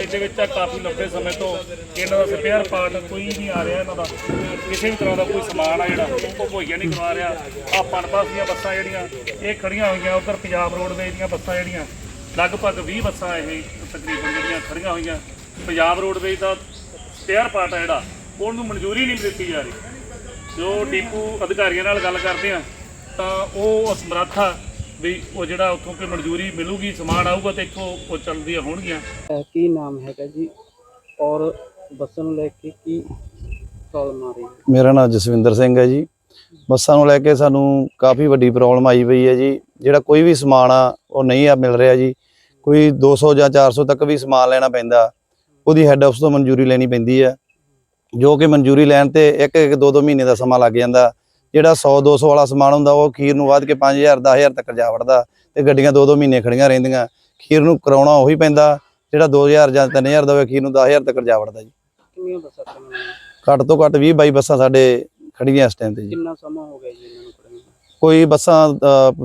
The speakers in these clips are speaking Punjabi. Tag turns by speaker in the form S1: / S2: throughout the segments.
S1: ਵਿੱਚ ਆ ਕਾਫੀ ਲੰਬੇ ਸਮੇਂ ਤੋਂ ਇਹਨਾਂ ਦਾ ਸਪੇਅਰ ਪਾਰਟ ਕੋਈ ਨਹੀਂ ਆ ਰਿਹਾ ਇਹਨਾਂ ਦਾ। ਕਿਸੇ ਵੀ ਤਰ੍ਹਾਂ ਦਾ ਕੋਈ ਸਮਾਨ ਆ ਜਿਹੜਾ, ਉਹ ਭੋਈਆ ਨਹੀਂ ਕਰਵਾ ਰਿਹਾ। ਆ ਪਨਬਸ ਦੀਆਂ ਬੱਸਾਂ ਜਿਹੜੀਆਂ, ਇਹ ਖੜੀਆਂ ਹੋਈਆਂ ਉਧਰ ਪੰਜਾਬ ਰੋਡਵੇਜ਼ ਦੀਆਂ ਬੱਸਾਂ ਜਿਹੜੀਆਂ, ਲਗਭਗ 20 ਬੱਸਾਂ ਇਹ ਤਕਰੀਬਨ ਜਿਹੜੀਆਂ ਖੜੀਆਂ ਹੋਈਆਂ। ਪੰਜਾਬ ਰੋਡਵੇਜ਼ ਦਾ ਸਪੇਅਰ ਪਾਰਟ ਆ ਜਿਹੜਾ, ਉਹਨੂੰ ਮਨਜ਼ੂਰੀ ਨਹੀਂ ਦਿੱਤੀ ਜਾ ਰਹੀ। ਜੋ ਡੀਪੂ ਅਧਿਕਾਰੀਆਂ ਨਾਲ ਗੱਲ ਕਰਦੇ ਆ, ਤਾਂ ਉਹ ਅਸਮਰੱਥ ਵੀ ਉਹ ਜਿਹੜਾ ਉੱਥੋਂ ਕੋਈ ਮਨਜ਼ੂਰੀ ਮਿਲੂਗੀ ਸਮਾਨ ਆਊਗਾ ਤੇ ਇੱਥੋਂ ਉਹ ਚੱਲਦੀਆਂ ਹੋਣਗੀਆਂ।
S2: ਕੀ ਨਾਮ ਹੈਗਾ ਜੀ? ਔਰ ਬੱਸਾਂ ਨੂੰ ਲੈ ਕੇ ਕੀ ਪ੍ਰੋਬਲਮ ਆ ਰਹੀ ਹੈ
S3: ਮੇਰਾ ਨਾਮ ਜਸਵਿੰਦਰ ਸਿੰਘ ਹੈ ਜੀ। ਬੱਸਾਂ ਨੂੰ ਲੈ ਕੇ ਸਾਨੂੰ ਕਾਫੀ ਵੱਡੀ ਪ੍ਰੋਬਲਮ ਆਈ ਪਈ ਹੈ ਜੀ। ਜਿਹੜਾ ਕੋਈ ਵੀ ਸਮਾਨ ਆ ਉਹ ਨਹੀਂ ਆ ਮਿਲ ਰਿਹਾ ਜੀ। ਕੋਈ 200 ਜਾਂ 400 ਤੱਕ ਵੀ ਸਮਾਨ ਲੈਣਾ ਪੈਂਦਾ। ਉਹਦੀ ਹੈੱਡ ਆਫਿਸ ਤੋਂ ਮਨਜ਼ੂਰੀ ਲੈਣੀ ਪੈਂਦੀ ਹੈ। ਜੋ ਕਿ ਮਨਜ਼ੂਰੀ ਲੈਣ ਤੇ ਇੱਕ ਇੱਕ ਦੋ ਦੋ ਮਹੀਨੇ ਦਾ ਸਮਾਂ ਲੱਗ ਜਾਂਦਾ। ਜਿਹੜਾ 100 200 ਵਾਲਾ ਸਮਾਨ ਹੁੰਦਾ ਉਹ ਖੀਰ ਨੂੰ ਵੱਧ ਕੇ 5000 10000 ਤੱਕ ਜਾ ਵੜਦਾ ਤੇ ਗੱਡੀਆਂ ਦੋ ਦੋ ਮਹੀਨੇ ਖੜੀਆਂ ਰਹਿੰਦੀਆਂ। ਖੀਰ ਨੂੰ ਕਰਾਉਣਾ ਉਹੀ ਪੈਂਦਾ ਜਿਹੜਾ 2000 ਜਾਂ 3000 ਦਾ ਹੋਵੇ ਖੀਰ ਨੂੰ 10000 ਤੱਕ ਜਾ ਵੜਦਾ ਜੀ।
S2: ਕਿੰਨੀਆਂ ਬੱਸਾਂ
S3: ਘੱਟ ਤੋਂ ਘੱਟ 20 22 ਬੱਸਾਂ ਸਾਡੇ ਖੜੀਆਂ ਇਸ ਟਾਈਮ ਤੇ ਜੀ।
S2: ਕਿੰਨਾ ਸਮਾਂ ਹੋ ਗਿਆ ਜੀ ਇਹਨਾਂ ਨੂੰ ਖੜੀਆਂ?
S3: ਕੋਈ ਬੱਸਾਂ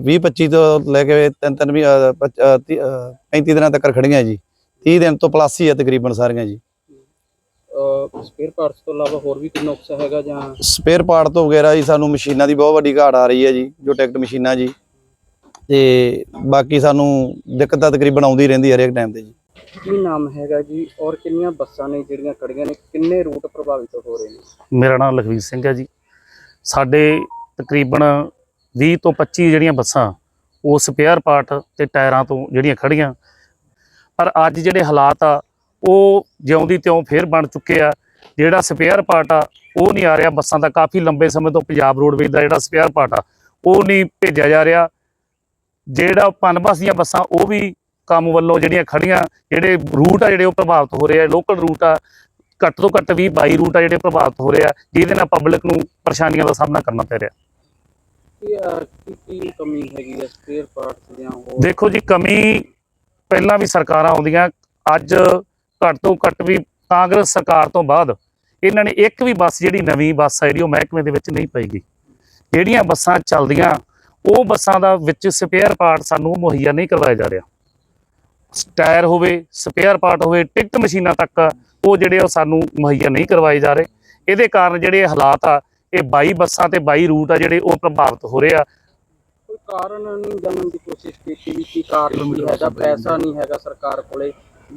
S3: 20 25 ਤੋਂ ਲੈ ਕੇ ਤਿੰਨ ਤਿੰਨ ਵੀ 35 ਦਿਨਾਂ ਤੱਕ ਖੜੀਆਂ ਜੀ। 30 ਦਿਨ ਤੋਂ ਪਲੱਸ ਹੀ ਆ ਤਕਰੀਬਨ ਸਾਰੀਆਂ ਜੀ।
S2: ਸਪੇਅਰ ਪਾਰਟਸ ਤੋਂ ਇਲਾਵਾ ਹੋਰ ਵੀ ਕੋਈ ਨੁਕਸ ਹੈਗਾ ਜਾਂ?
S3: ਸਪੇਅਰ ਪਾਰਟ ਤੋਂ ਵਗੈਰਾ ਜੀ ਸਾਨੂੰ ਮਸ਼ੀਨਾਂ ਦੀ ਬਹੁਤ ਵੱਡੀ ਘਾਟ ਆ ਰਹੀ ਹੈ ਜੀ ਜੋ ਟਿਕਟ ਮਸ਼ੀਨਾਂ ਜੀ। ਤੇ ਬਾਕੀ ਸਾਨੂੰ ਦਿੱਕਤ ਤਾਂ ਤਕਰੀਬਨ ਆਉਂਦੀ ਰਹਿੰਦੀ ਹਰੇਕ ਟਾਈਮ ਤੇ ਜੀ।
S2: ਕੀ ਨਾਮ ਹੈਗਾ ਜੀ ਔਰ ਕਿੰਨੀਆਂ ਬੱਸਾਂ ਨੇ ਜਿਹੜੀਆਂ ਖੜੀਆਂ ਨੇ ਕਿੰਨੇ ਰੂਟ ਪ੍ਰਭਾਵਿਤ ਹੋ ਰਹੇ ਨੇ?
S1: ਮੇਰਾ ਨਾਮ ਲਖਵੀਰ ਸਿੰਘ ਹੈ ਜੀ। ਸਾਡੇ ਤਕਰੀਬਨ 20 ਤੋਂ 25 ਜਿਹੜੀਆਂ ਬੱਸਾਂ ਉਹ ਸਪੇਅਰ ਪਾਰਟ ਤੇ ਟਾਇਰਾਂ ਤੋਂ ਜਿਹੜੀਆਂ ਖੜੀਆਂ ਪਰ ਅੱਜ ਜਿਹੜੇ ਹਾਲਾਤ ਆ ਉਹ ਜਿਉਂਦੀ ਤਿਉਂ ਫੇਰ ਬਣ ਚੁੱਕੇ ਆ। ਜਿਹੜਾ ਸਪੇਅਰ ਪਾਰਟ ਆ ਉਹ ਨਹੀਂ ਆ ਰਿਹਾ ਬੱਸਾਂ ਦਾ। ਕਾਫੀ ਲੰਬੇ ਸਮੇਂ ਤੋਂ ਪੰਜਾਬ ਰੋਡਵੇਜ਼ ਦਾ ਜਿਹੜਾ ਸਪੇਅਰ ਪਾਰਟ ਆ ਉਹ ਨਹੀਂ ਭੇਜਿਆ ਜਾ ਰਿਹਾ। ਜਿਹੜਾ ਪਨਬਸ ਦੀਆਂ ਬੱਸਾਂ ਉਹ ਵੀ ਕੰਮ ਵੱਲੋਂ ਜਿਹੜੀਆਂ ਖੜੀਆਂ ਜਿਹੜੇ ਰੂਟ ਆ ਜਿਹੜੇ ਉਹ ਪ੍ਰਭਾਵਿਤ ਹੋ ਰਹੇ ਆ। ਲੋਕਲ ਰੂਟ ਆ ਘੱਟ ਤੋਂ ਘੱਟ 20 22 ਰੂਟ ਆ ਜਿਹੜੇ ਪ੍ਰਭਾਵਿਤ ਹੋ ਰਹੇ ਆ ਜਿਹਦੇ ਨਾਲ ਪਬਲਿਕ ਨੂੰ ਪਰੇਸ਼ਾਨੀਆਂ ਦਾ ਸਾਹਮਣਾ ਕਰਨਾ ਪੈ ਰਿਹਾ। ਦੇਖੋ ਜੀ ਕਮੀ ਪਹਿਲਾਂ ਵੀ ਸਰਕਾਰਾਂ ਆਉਂਦੀਆਂ। ਅੱਜ ਘੱਟ ਤੋਂ ਘੱਟ ਵੀ ਕਾਂਗਰਸ ਸਰਕਾਰ ਤੋਂ ਬਾਅਦ ਇਹਨਾਂ ਨੇ ਇੱਕ ਵੀ ਬੱਸ ਜਿਹੜੀ ਨਵੀਂ ਬੱਸ ਆ ਜਿਹੜੀ ਉਹ ਮਹਿਕਮੇ ਦੇ ਵਿੱਚ ਨਹੀਂ ਪਈਗੀ ਜਿਹੜੀਆਂ ਬੱਸਾਂ ਚੱਲਦੀਆਂ, ਉਹ ਬੱਸਾਂ ਦਾ ਵਿੱਚ ਸਪੇਅਰ ਪਾਰਟ ਸਾਨੂੰ ਮੁਹੱਈਆ ਨਹੀਂ ਕਰਵਾਇਆ ਜਾ ਰਿਹਾ। ਟਾਇਰ ਹੋਵੇ ਸਪੇਅਰ ਪਾਰਟ ਹੋਵੇ ਟਿਕਟ ਮਸ਼ੀਨਾਂ ਤੱਕ ਉਹ ਜਿਹੜੇ ਉਹ ਸਾਨੂੰ ਮੁਹੱਈਆ ਨਹੀਂ ਕਰਵਾਏ ਜਾ ਰਹੇ। ਇਹਦੇ ਕਾਰਨ ਜਿਹੜੇ ਹਾਲਾਤ ਆ, ਇਹ 22 ਬੱਸਾਂ ਤੇ 22 ਰੂਟ ਆ ਜਿਹੜੇ ਉਹ ਪ੍ਰਭਾਵਿਤ ਹੋ ਰਹੇ ਆ।
S2: ਕੋਈ ਕਾਰਨ ਨਹੀਂ ਜਾਣਨ ਦੀ ਕੋਸ਼ਿਸ਼ ਕੀਤੀ ਵੀ ਕੀ ਕਾਰਨ ਹੈਗਾ, ਪੈਸਾ ਨਹੀਂ ਹੈਗਾ ਸਰਕਾਰ ਕੋਲੇ।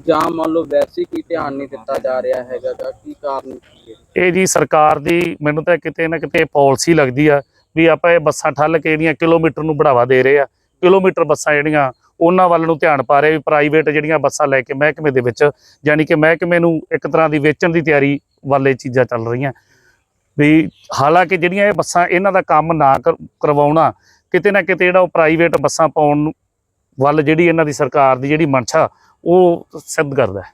S2: ਜਾਂ ਮੰਨ ਲਓ ਵੈਸੇ ਕੀ ਧਿਆਨ ਨਹੀਂ ਦਿੱਤਾ ਜਾ ਰਿਹਾ ਹੈਗਾ ਗਾ, ਕੀ ਕਾਰਨ ਕੀ ਹੈ?
S1: ਇਹ ਜੀ ਸਰਕਾਰ ਦੀ ਮੈਨੂੰ ਤਾਂ ਕਿਤੇ ਨਾ ਕਿਤੇ ਪਾਲਿਸੀ ਲੱਗਦੀ ਆ ਵੀ ਆਪਾਂ ਇਹ ਬੱਸਾਂ ਠੱਲ ਕੇ ਜਿਹੜੀਆਂ ਕਿਲੋਮੀਟਰ ਨੂੰ ਬੜਾਵਾ ਦੇ ਰਹੇ ਆ। ਕਿਲੋਮੀਟਰ ਬੱਸਾਂ ਜਿਹੜੀਆਂ ਉਹਨਾਂ ਵੱਲ ਨੂੰ ਧਿਆਨ ਪਾ ਰਹੇ ਵੀ ਪ੍ਰਾਈਵੇਟ ਜਿਹੜੀਆਂ ਬੱਸਾਂ ਲੈ ਕੇ ਮਹਿਕਮੇ ਦੇ ਵਿੱਚ ਯਾਨੀ ਕਿ ਮਹਿਕਮੇ ਨੂੰ ਇੱਕ ਤਰ੍ਹਾਂ ਦੀ ਵੇਚਣ ਦੀ ਤਿਆਰੀ ਵੱਲ ਇਹ ਚੀਜ਼ਾਂ ਚੱਲ ਰਹੀਆਂ। ਵੀ ਹਾਲਾਂਕਿ ਜਿਹੜੀਆਂ ਇਹ ਬੱਸਾਂ ਇਹਨਾਂ ਦਾ ਕੰਮ ਨਾ ਕਰ- ਕਰਵਾਉਣਾ ਕਿਤੇ ਨਾ ਕਿਤੇ ਜਿਹੜਾ ਉਹ ਪ੍ਰਾਈਵੇਟ ਬੱਸਾਂ ਪਾਉਣ ਨੂੰ- ਵੱਲ ਜਿਹੜੀ ਇਹਨਾਂ ਦੀ ਸਰਕਾਰ ਦੀ ਜਿਹੜੀ ਮਨਸ਼ਾ ਉਹ ਸਿੱਧ ਕਰਦਾ ਹੈ।